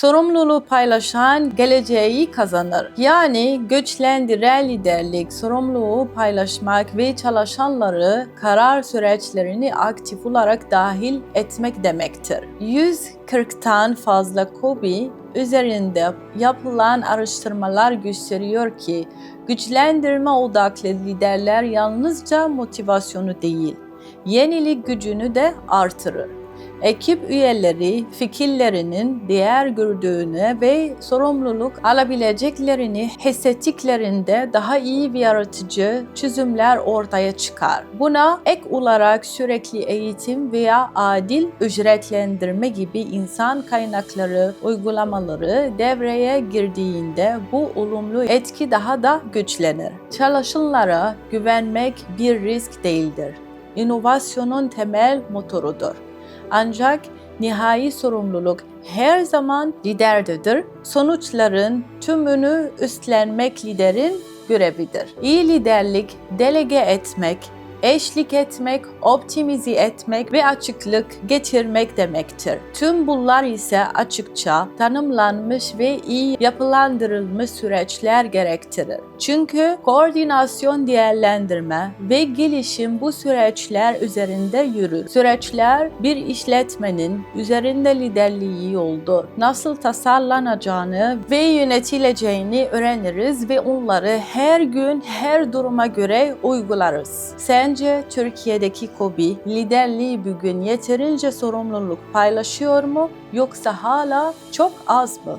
Sorumluluğu paylaşan geleceği kazanır. Yani güçlendiren liderlik, sorumluluğu paylaşmak ve çalışanları karar süreçlerini aktif olarak dahil etmek demektir. 140'tan fazla KOBİ üzerinde yapılan araştırmalar gösteriyor ki güçlendirme odaklı liderler yalnızca motivasyonu değil, yenilik gücünü de artırır. Ekip üyeleri fikirlerinin değer gördüğünü ve sorumluluk alabileceklerini hissettiklerinde daha iyi ve yaratıcı çözümler ortaya çıkar. Buna ek olarak sürekli eğitim veya adil ücretlendirme gibi insan kaynakları uygulamaları devreye girdiğinde bu olumlu etki daha da güçlenir. Çalışanlara güvenmek bir risk değildir. İnovasyonun temel motorudur. Ancak nihai sorumluluk her zaman liderdedir. Sonuçların tümünü üstlenmek liderin görevidir. İyi liderlik delege etmek, eşlik etmek, optimize etmek ve açıklık getirmek demektir. Tüm bunlar ise açıkça tanımlanmış ve iyi yapılandırılmış süreçler gerektirir. Çünkü koordinasyon değerlendirme ve gelişim bu süreçler üzerinde yürür. Süreçler bir işletmenin üzerinde liderliği yoldur. Nasıl tasarlanacağını ve yönetileceğini öğreniriz ve onları her gün her duruma göre uygularız. Sence Türkiye'deki KOBİ liderliği bugün yeterince sorumluluk paylaşıyor mu yoksa hala çok az mı?